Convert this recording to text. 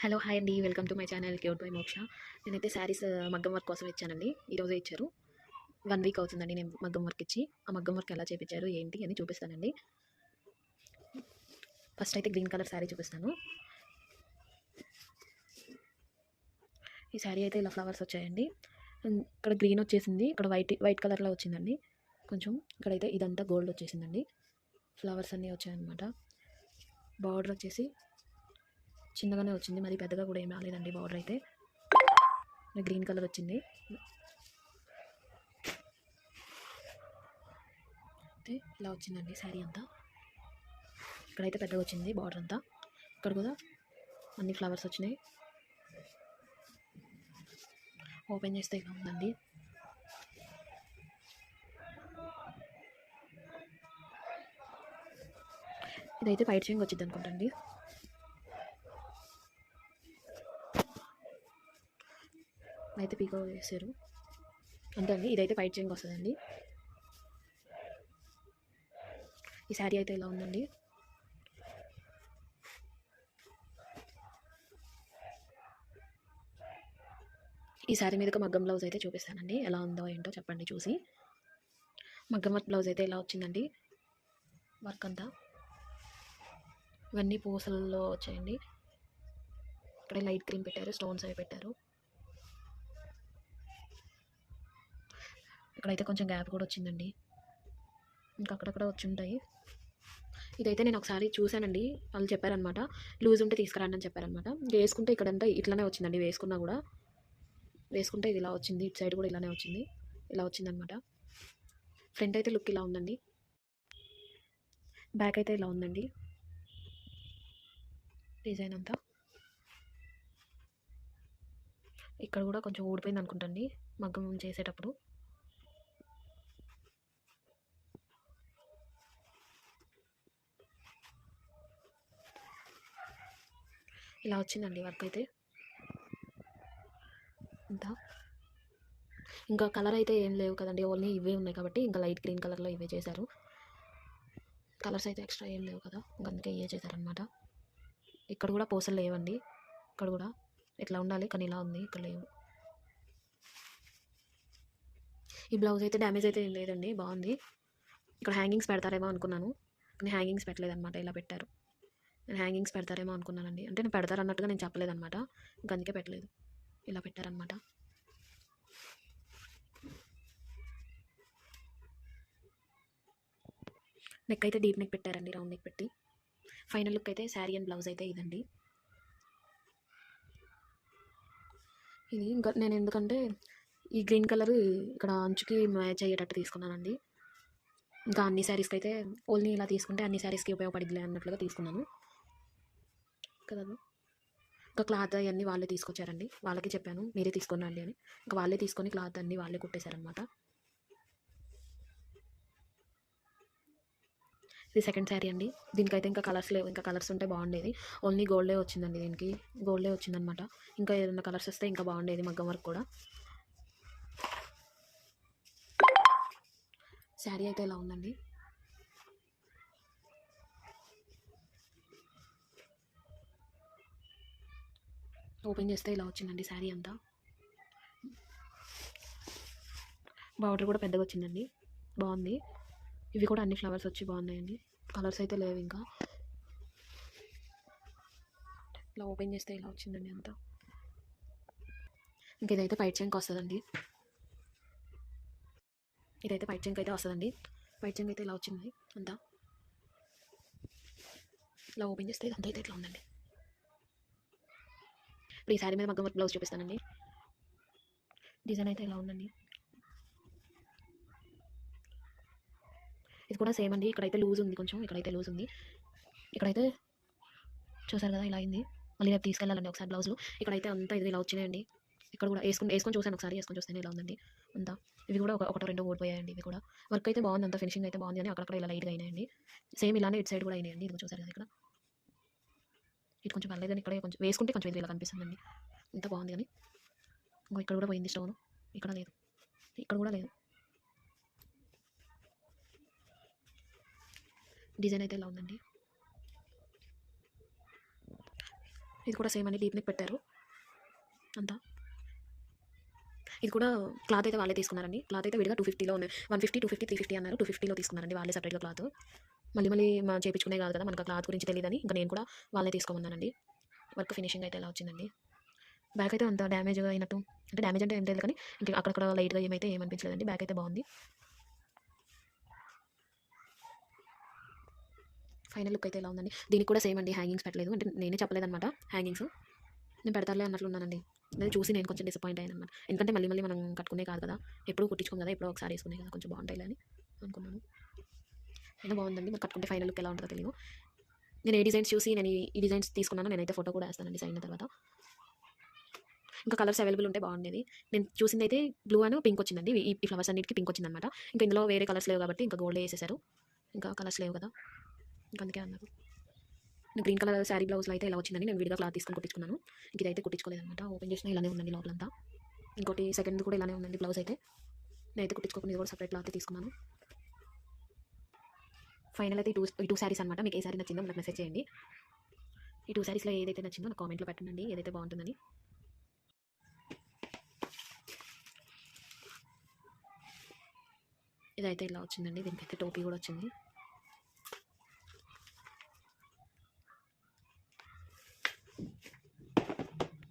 Hello hi అండి. Welcome to my channel cute by Moksha. నేనైతే శారీస్ మగ్గం వర్క్ కోసం ఇచ్చానండి. ఈరోజే ఇచ్చారు. వన్ వీక్ అవుతుందండి నేను మగ్గం వర్క్ ఇచ్చి. ఆ మగ్గం వర్క్ ఎలా చేపించారు ఏంటి అని చూపిస్తానండి. ఫస్ట్ అయితే గ్రీన్ కలర్ శారీ చూపిస్తాను. ఈ శారీ అయితే ఇలా ఫ్లవర్స్ వచ్చాయండి. ఇక్కడ గ్రీన్ వచ్చేసింది. ఇక్కడ వైట్ వైట్ కలర్లో వచ్చిందండి. కొంచెం ఇక్కడైతే ఇదంతా గోల్డ్ వచ్చేసిందండి. ఫ్లవర్స్ అన్నీ వచ్చాయన్నమాట. బార్డర్ వచ్చేసి చిన్నగానే వచ్చింది. మరి పెద్దగా కూడా ఏం రాలేదండి బార్డర్ అయితే. గ్రీన్ కలర్ వచ్చింది. అయితే ఇలా వచ్చిందండి శారీ అంతా. ఇక్కడైతే పెద్దగా వచ్చింది బార్డర్ అంతా. ఇక్కడ కూడా అన్ని ఫ్లవర్స్ వచ్చినాయి. ఓపెన్ చేస్తే ఇలా ఉందండి. ఇదైతే పైట్ చెంగ్ వచ్చింది అనుకుంటండి అయితే పీకో వేసారు అంతే అండి ఇదైతే ఫైట్ చెంగ్ వస్తుందండి. ఈ శారీ అయితే ఇలా ఉందండి. ఈ శారీ మీదకి మగ్గం బ్లౌజ్ అయితే చూపిస్తానండి ఎలా ఉందో ఏంటో చెప్పండి చూసి. మగ్గం వర్క్ బ్లౌజ్ అయితే ఎలా వచ్చిందండి. వర్క్ అంతా. ఇవన్నీ పూసల్లో వచ్చాయండి. ఇక్కడ లైట్ క్రీమ్ పెట్టారు స్టోన్స్ అవి పెట్టారు. ఇక్కడైతే కొంచెం గ్యాప్ కూడా వచ్చిందండి. ఇంకా అక్కడక్కడ వచ్చి ఉంటాయి ఇదైతే నేను ఒకసారి చూశానండి. వాళ్ళు చెప్పారనమాట లూజ్ ఉంటే తీసుకురండి అని చెప్పారనమాట వేసుకుంటే ఇక్కడంతా ఇట్లానే వచ్చిందండి. వేసుకున్నా కూడా వేసుకుంటే ఇది ఇలా వచ్చింది. ఇటు సైడ్ కూడా ఇలానే వచ్చింది. ఇలా వచ్చిందనమాట ఫ్రంట్ అయితే లుక్ ఇలా ఉందండి. బ్యాక్ అయితే ఇలా ఉందండి. డిజైన్ అంతా. ఇక్కడ కూడా కొంచెం ఊడిపోయింది అనుకుంటండి మగ్గం చేసేటప్పుడు. ఇలా వచ్చిందండి వర్క్ అయితే. ఇంత ఇంకా కలర్ అయితే ఏం లేవు కదండి ఓన్లీ ఇవే ఉన్నాయి కాబట్టి ఇంకా లైట్ గ్రీన్ కలర్లో ఇవే చేశారు. కలర్స్ అయితే ఎక్స్ట్రా ఏం లేవు కదా ఇంకా అందుకే ఇవే చేశారనమాట ఇక్కడ కూడా పూసలు లేవండి ఇక్కడ కూడా. ఇట్లా ఉండాలి కానీ ఇలా ఉంది ఇక్కడ లేవు. ఈ బ్లౌజ్ అయితే డ్యామేజ్ అయితే ఏం లేదండి బాగుంది. ఇక్కడ హ్యాంగింగ్స్ పెడతారేమో అనుకున్నాను కానీ హ్యాంగింగ్స్ పెట్టలేదన్నమాట ఇలా పెట్టారు. నేను హ్యాంగింగ్స్ పెడతారేమో అనుకున్నానండి. అంటే నేను పెడతారు అన్నట్టుగా నేను చెప్పలేదన్నమాట. ఇంకా అందుకే పెట్టలేదు. ఇలా పెట్టారనమాట నెక్ అయితే డీప్ నెక్ పెట్టారండి. రౌండ్ నెక్ పెట్టి. ఫైనల్ లుక్ అయితే శారీ అండ్ బ్లౌజ్ అయితే ఇదండి. ఇది ఇంకా నేను ఎందుకంటే ఈ గ్రీన్ కలర్ ఇక్కడ అంచుకి మ్యాచ్ అయ్యేటట్టు తీసుకున్నానండి. ఇంకా అన్ని శారీస్కి అయితే ఓన్లీ ఇలా తీసుకుంటే అన్ని శారీస్కి ఉపయోగపడిద్దిలే అన్నట్లుగా తీసుకున్నాను. కదా ఇంకా క్లాత్ అవన్నీ వాళ్ళే తీసుకొచ్చారండి. వాళ్ళకి చెప్పాను మీరే తీసుకురండి అని. ఇంకా వాళ్ళే తీసుకొని క్లాత్ అన్నీ వాళ్ళే కుట్టేశారనమాట ఇది సెకండ్ శారీ అండి. దీనికైతే ఇంకా కలర్స్ లేవు. ఇంకా కలర్స్ ఉంటే బాగుండేది. ఓన్లీ గోల్డే వచ్చిందండి దీనికి. గోల్డే వచ్చిందనమాట ఇంకా ఏదైనా కలర్స్ వస్తే ఇంకా బాగుండేది మగ్గం వర్క్ కూడా. శారీ అయితే ఇలా ఉందండి? ఓపెన్ చేస్తే ఇలా వచ్చిందండి శారీ అంతా. బార్డర్ కూడా పెద్దగా వచ్చిందండి. బాగుంది. ఇవి కూడా అన్ని ఫ్లవర్స్ వచ్చి బాగున్నాయండి. కలర్స్ అయితే లేవు ఇంకా. ఇలా ఓపెన్ చేస్తే ఇలా వచ్చిందండి అంతా. ఇంక ఇదైతే పైట్ చెంక్ వస్తుందండి. ఇదైతే పైట్ చెంక్ అయితే వస్తుందండి. పైట్ చెంక్ అయితే ఇలా వచ్చింది అంతా. ఇలా ఓపెన్ చేస్తే ఇదంతా అయితే ఇట్లా ఉందండి. ఇప్పుడు ఈ శారీ మీద మగ్గం వర్క్ బ్లౌజ్ చూపిస్తానండి. డిజైన్ అయితే ఇలా ఉందండి. ఇది కూడా సేమ్ అండి. ఇక్కడైతే లూజ్ ఉంది కొంచెం. ఇక్కడైతే లూజ్ ఉంది. ఇక్కడైతే చూసారు కదా ఇలా అయింది. మళ్ళీ రేపు తీసుకెళ్ళాలండి ఒకసారి బ్లౌజ్లు. ఇక్కడైతే అంతా ఇది ఇలా వచ్చినాయండి. ఇక్కడ కూడా వేసుకుని వేసుకొని చూసాను ఒకసారి. వేసుకొని చూస్తేనే ఇలా ఉందండి. అంతా. ఇవి కూడా ఒక ఒకటో రెండో ఓడిపోయాయండి ఇవి కూడా. వర్క్ అయితే బాగుంది. అంతా ఫినిషింగ్ అయితే బాగుంది. అని అక్కడక్కడ ఇలా లైట్గా అయినాయండి. సేమ్ ఇలానే ఇటు సైడ్ కూడా అయినాయండి. ఇది చూసారు కదా ఇక్కడ. ఇటు కొంచెం పర్లేదని ఇక్కడే కొంచెం వేసుకుంటే కొంచెం ఇది ఇలా కనిపిస్తుందండి. ఇంత బాగుంది కానీ. ఇంకో ఇక్కడ కూడా పోయింది స్టవ్ను ఇక్కడ లేదు. ఇక్కడ కూడా లేదు. డిజైన్ అయితే ఇలా ఉందండి? ఇది కూడా సేమ్ అండి డీప్ నెక్ పెట్టారు. అంతా. ఇది కూడా క్లాత్ అయితే వాళ్ళే తీసుకున్నారండి. క్లాత్ అయితే విడిగా టూ ఫిఫ్టీలో ఉంది. One fifty two fifty three fifty అన్నారు. టూ ఫిఫ్టీలో తీసుకున్నారండి వాళ్ళే సపరేట్గా క్లాత్. మళ్ళీ మళ్ళీ మా చేయించుకునే కాదు కదా మనకు క్లాత్ గురించి తెలియదని ఇంకా నేను కూడా వాళ్ళే తీసుకోమన్నానండి. వర్క్ ఫినిషింగ్ అయితే ఎలా వచ్చిందండి? బ్యాక్ అయితే అంత డ్యామేజ్ అయినట్టు అంటే డ్యామేజ్ అంటే ఏం లేదు కానీ ఇంకా అక్కడక్కడ లైట్గా ఏమైతే ఏమనిపించలేదండి బ్యాక్ అయితే బాగుంది. ఫైనల్ లుక్ అయితే ఎలా ఉందండి? దీనికి కూడా సేమ్ అండి హ్యాంగింగ్స్ పెట్టలేదు అంటే నేనే చెప్పలేదన్నమాట హ్యాంగింగ్స్ నేను పెడతారులే అన్నట్లు ఉన్నానండి. నేను చూసి నేను కొంచెం డిసప్పాయింట్ అయ్యాను అనమాట ఎందుకంటే మళ్ళీ మళ్ళీ మనం కట్టుకునే కాదు కదా ఎప్పుడు కుట్టించుకోం కదా ఎప్పుడో ఒకసారి వేసుకునే కదా కొంచెం బాగుంటాయి అని అనుకున్నాను. ఎంత బాగుందండి? మరి కట్టుకుంటే ఫైనల్ లుక్ ఎలా ఉంటుందో తెలియదు నేను ఏ డిజైన్స్ చూసి నేను ఈ- డిజైన్స్ తీసుకున్నాను నేనైతే ఫోటో కూడా వేస్తానండి సైన్ తర్వాత. ఇంకా కలర్స్ అవైలబుల్ ఉంటే బాగుండేది. నేను చూసింది అయితే బ్లూ అని పింక్ వచ్చిందండి. ఈ ఫ్లవర్స్ అన్నిటికి పింక్ వచ్చిందనమాట ఇంకా ఇందులో వేరే కలర్స్ లేవు కాబట్టి ఇంకా గోల్డ్ వేసేసారు ఇంకా కలర్స్ లేవు కదా. ఇంకా అందుకే అన్నారు. గ్రీన్ కలర్ శారీ బ్లౌజ్లో అయితే ఇలా వచ్చిందని నేను విడిగా క్లాత్ తీసుకొని కుట్టించుకున్నాను. ఇంక ఇదైతే కుట్టించుకోలేదన్నమాట. ఓపెన్ చేసినా ఇలానే ఉందండి లోపలంతా. ఇంకోటి సెకండ్ కూడా ఇలానే ఉందండి బ్లౌజ్ అయితే. నేనైతే కుట్టించుకోకుండా ఇది కూడా సపరేట్ క్లాత్ తీసుకున్నాను. ఫైనల్ అయితే టూ ఈ టూ శారీస్ అనమాట మీకు ఏ శారీ నచ్చిందో నాకు మెసేజ్ చేయండి. ఈ టూ శారీస్లో ఏదైతే నచ్చిందో నాకు కామెంట్లో పెట్టండి. ఏదైతే బాగుంటుందని. ఇదైతే ఇలా వచ్చిందండి. దీనికైతే టోపీ కూడా వచ్చింది.